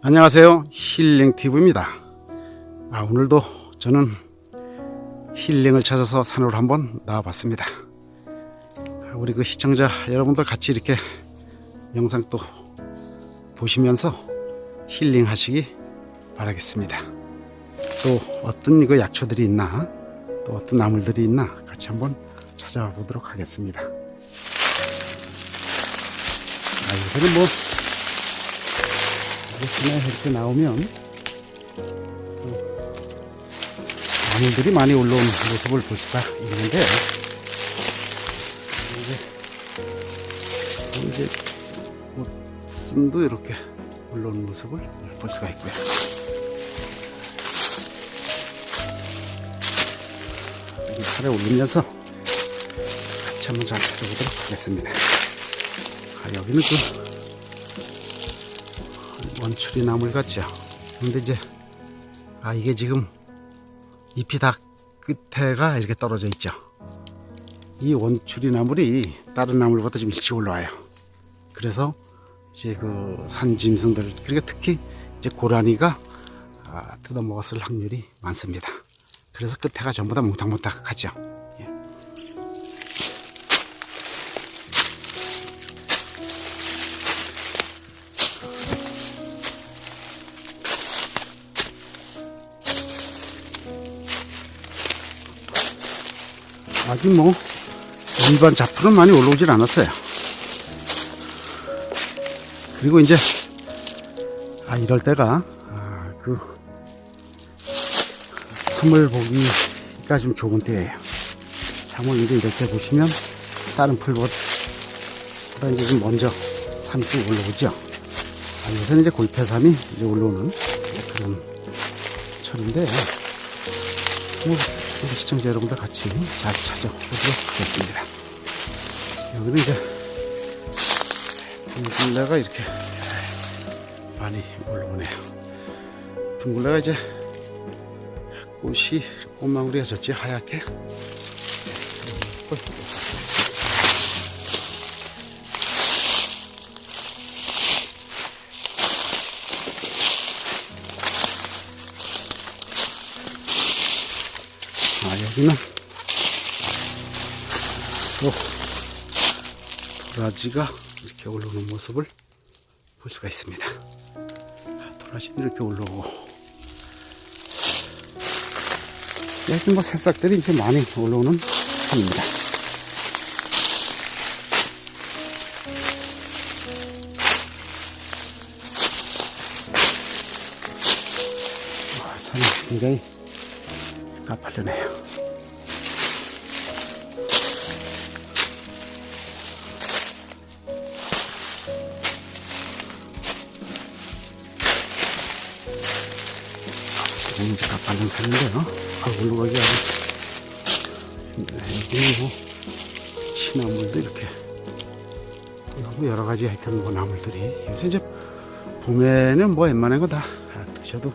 안녕하세요. 힐링TV입니다. 아, 오늘도 저는 힐링을 찾아서 산으로 한번 나와봤습니다. 아, 우리 그 시청자 여러분들 같이 이렇게 영상 또 보시면서 힐링 하시기 바라겠습니다. 또 어떤 그 약초들이 있나, 또 어떤 나물들이 있나 같이 한번 찾아와 보도록 하겠습니다. 아, 요새는 뭐 아침에 이렇게 나오면 또 나무들이 많이 올라온 모습을 볼 수가 있는데 이제 이제 꽃순도 이렇게 올라온 모습을 볼 수가 있고요. 이 살에 올리면서 같이 한번 잘 찾아보도록 하겠습니다. 아, 여기는 그 원추리 나물 같죠. 근데 이제 아 이게 지금 잎이 다 끝에가 이렇게 떨어져 있죠. 이 원추리 나물이 다른 나물보다 좀 일찍 올라와요. 그래서 이제 그 산짐승들 그리고 특히 이제 고라니가 아, 뜯어 먹었을 확률이 많습니다. 그래서 끝에가 전부 다 뭉탁뭉탁하죠. 아직 뭐 일반 잡초는 많이 올라오질 않았어요. 그리고 이제 아 이럴 때가 아, 그 3월 보기가 좀 좋은 때예요. 3월 이제 이럴 때 보시면 다른 풀보다 이제 좀 먼저 쭉 올라오죠. 아, 요새는 이제 골패삼이 이제 올라오는 그런 철인데 뭐 우리 시청자 여러분들 같이 잘 찾아보도록 하겠습니다. 여기는 이제 둥글레가 이렇게 많이 올라오네요. 둥글레가 이제 꽃이 꽃망울이가 졌지 하얗게. 아 여기는 또 도라지가 이렇게 올라오는 모습을 볼 수가 있습니다. 아, 도라지도 이렇게 올라오고 여기 뭐 새싹들이 이제 많이 올라오는 산입니다. 아, 산이 굉장히 지금 이제 가파른 산인데요. 아, 올라가기 아주 뭐 시나물도 이렇게 너무 여러 가지 하여튼 뭐 나물들이 요새 이제 봄에는 뭐 웬만한 거 다 드셔도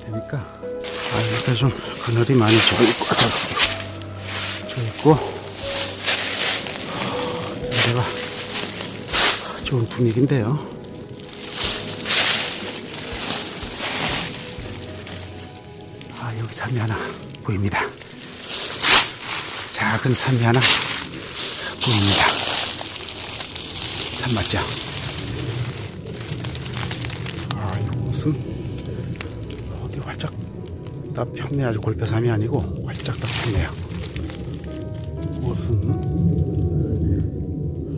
되니까 아 이렇게 좀 그늘이 많이 져 있고 져 있고 여기가 좋은 분위기인데요. 아 여기 산이 하나 보입니다. 작은 산이 하나 보입니다. 산 맞죠? 다 폈네 아주 골뼈삼이 아니고 활짝 다 폈네요. 이곳은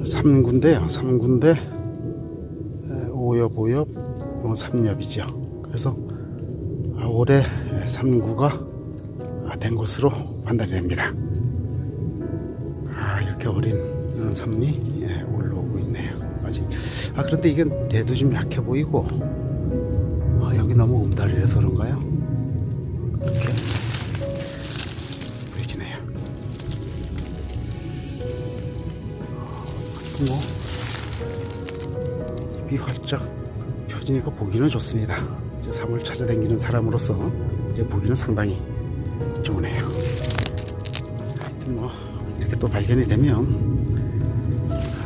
삼군데요. 삼군데 오엽 오엽 이건 삼엽이죠. 그래서 아, 올해 삼구가 아, 된 것으로 판단이 됩니다. 아 이렇게 어린 어, 산미 예, 올라오고 있네요. 아직 아 그런데 이게 대도 좀 약해 보이고 아, 여기 너무 음다리라서 그런가요? 이렇게 보여지네요. 아, 뭐 입이 활짝 펴지니까 보기는 좋습니다. 이제 삶을 찾아다니는 사람으로서 이제 보기는 상당히 좋으네요. 하여튼 뭐 이렇게 또 발견이 되면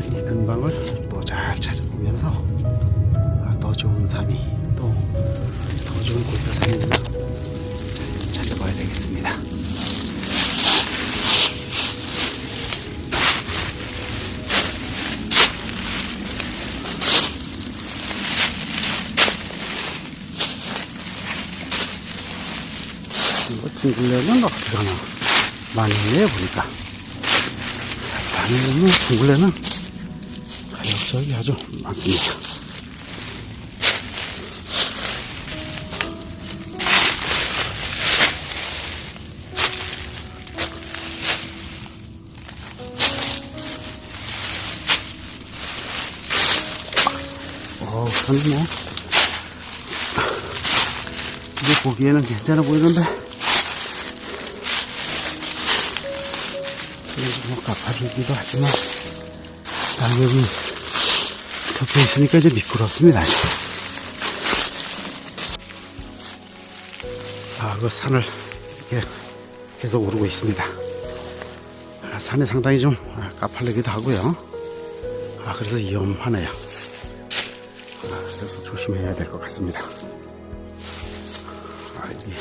이 근방을 또 잘 찾아보면서 아, 더 좋은 삶이 또 더 좋은 골프산이 있나 찾아봐야 되겠습니다. 이거 둥글레는 어떻게 하나 많이 있네요 보니까. 다니면 둥글레는. 가격적이 아주 많습니다. 어우 저는 뭐. 이제 보기에는 괜찮아 보이는데 뭐 갚아주기도 하지만 낙엽이 덮여 있으니까 이제 미끄럽습니다. 아, 그 산을 이렇게 계속 오르고 있습니다. 아, 산이 상당히 좀 아, 까팔리기도 하고요. 아, 그래서 위험하네요. 아, 그래서 조심해야 될 것 같습니다. 아, 여기,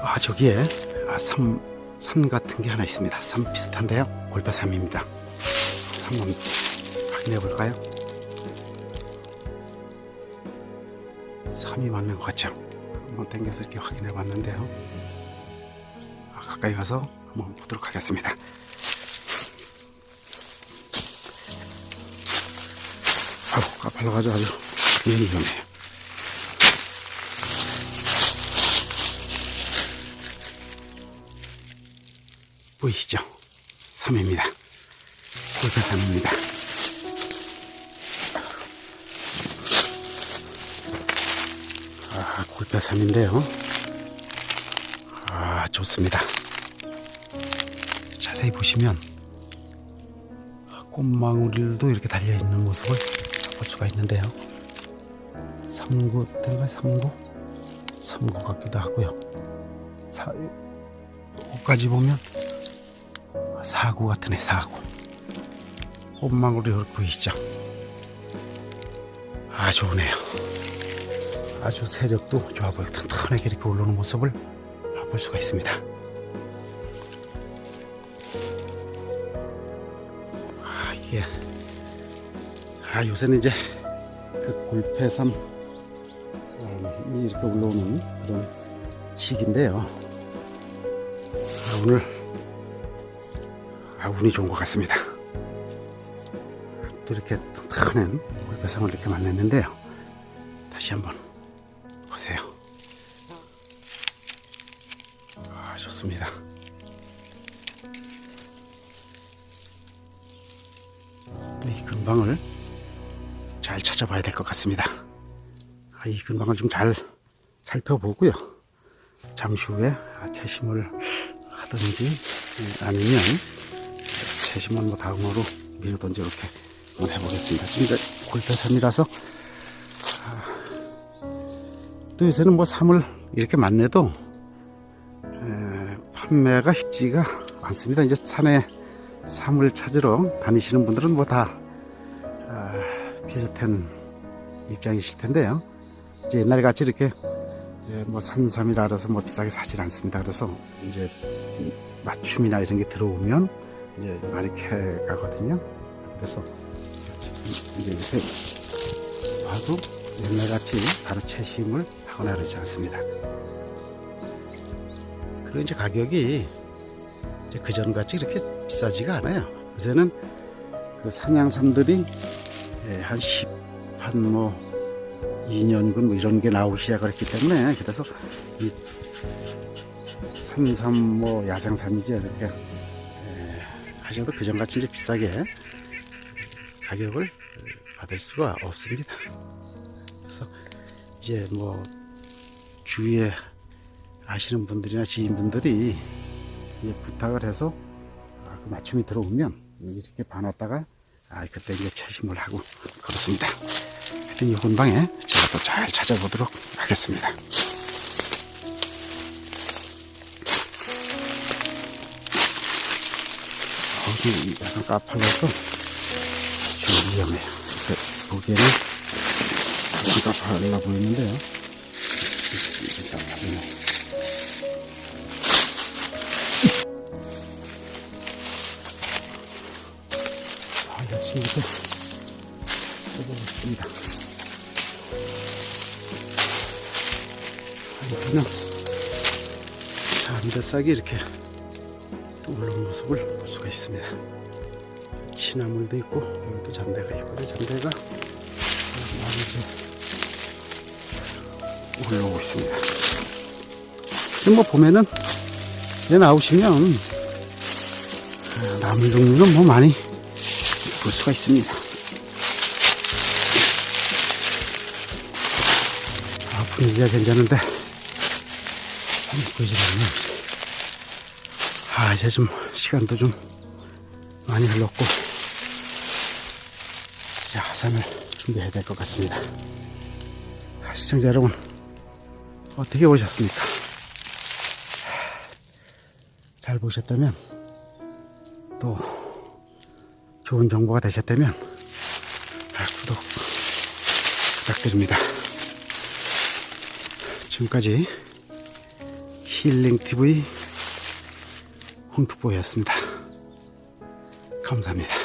아, 저기에, 아, 삼, 산 같은 게 하나 있습니다. 산 비슷한데요. 골파삼입니다. 한번 확인해 볼까요? 삼이 맞는 것 같죠? 한번 당겨서 이렇게 확인해 봤는데요. 아, 가까이 가서 한번 보도록 하겠습니다. 아우, 까팔라가지고 아주 굉장히 위험해요. 보이시죠? 3입니다. 골프 3입니다. 아, 골프 3인데요. 아, 좋습니다. 자세히 보시면 꽃망울도 이렇게 달려있는 모습을 볼 수가 있는데요. 3구 때인가 3구? 3구 같기도 하고요. 사, 꽃까지 보면 사구 같은 애 사구 꽃망울이 여기 보이시죠? 아주 좋네요 아주 세력도 좋아 보이고 튼튼하게 이렇게 올라오는 모습을 볼 수가 있습니다. 아 이게. 아 요새는 이제 그 골패삼 이 이렇게 올라오는 그런 시기인데요. 아, 오늘 아, 운이 좋은 것 같습니다. 또 이렇게 튼튼한 골배상을 이렇게 만났는데요. 다시 한번 보세요. 아, 좋습니다. 이 근방을 잘 찾아봐야 될 것 같습니다. 아, 이 근방을 좀 잘 살펴보고요. 잠시 후에 아, 채심을 하든지 아니면 채심은 뭐 다음으로 밀어던지 이렇게 한번 해보겠습니다. 지금 이제 골패섬이라서 아, 또 요새는 뭐 삼을 이렇게 만내도 에, 판매가 쉽지가 않습니다. 이제 산에 삼을 찾으러 다니시는 분들은 뭐다 아, 비슷한 입장이실 텐데요. 이제 옛날 같이 이렇게 예, 뭐 산삼이라 그래서 뭐 비싸게 사질 않습니다. 그래서 이제 맞춤이나 이런 게 들어오면 이제 캐 가거든요. 그래서 이제 이렇게 봐도 옛날 같이 바로 채심을 하거나 그러지 않습니다. 그리고 이제 가격이 이제 그전 같이 그렇게 비싸지가 않아요. 요새는 그 사냥삼들이 예, 한 10, 한뭐 2년근 뭐 이런 게 나오기 시작을 했기 때문에 그래서 이 산삼 뭐 야생삼이지 이렇게 에, 하셔도 그전같이 이제 비싸게 가격을 받을 수가 없습니다. 그래서 이제 뭐 주위에 아시는 분들이나 지인분들이 이제 부탁을 해서 아, 그 맞춤이 들어오면 이렇게 봐놨다가 아 그때 이제 채심을 하고 그렇습니다. 하여튼 이 혼방에 제가 또 잘 찾아보도록 하겠습니다. 어디 약간 까팔라서 좀 위험해요. 그 보기에는 비가 발라 보이는데요. 일단 가보네. 아, 열심히 또 써보겠습니다. 아니, 그냥 잔대싹이 이렇게 또 올라온 모습을 볼 수가 있습니다. 치나물도 있고 여기도 잔대가 있고 그 잔대가 많이 올라오고 있습니다. 지금 뭐 보면은 얘 나오시면 아, 나물 종류는 뭐 많이 볼 수가 있습니다. 아, 분위기가 괜찮은데 보이질 않네요. 아, 이제 좀 시간도 좀 많이 흘렀고 이제 하산을 준비해야 될 것 같습니다. 아, 시청자 여러분 어떻게 보셨습니까? 잘 보셨다면 또 좋은 정보가 되셨다면 아, 구독 부탁드립니다. 지금까지 힐링TV 홍특보였습니다. 감사합니다.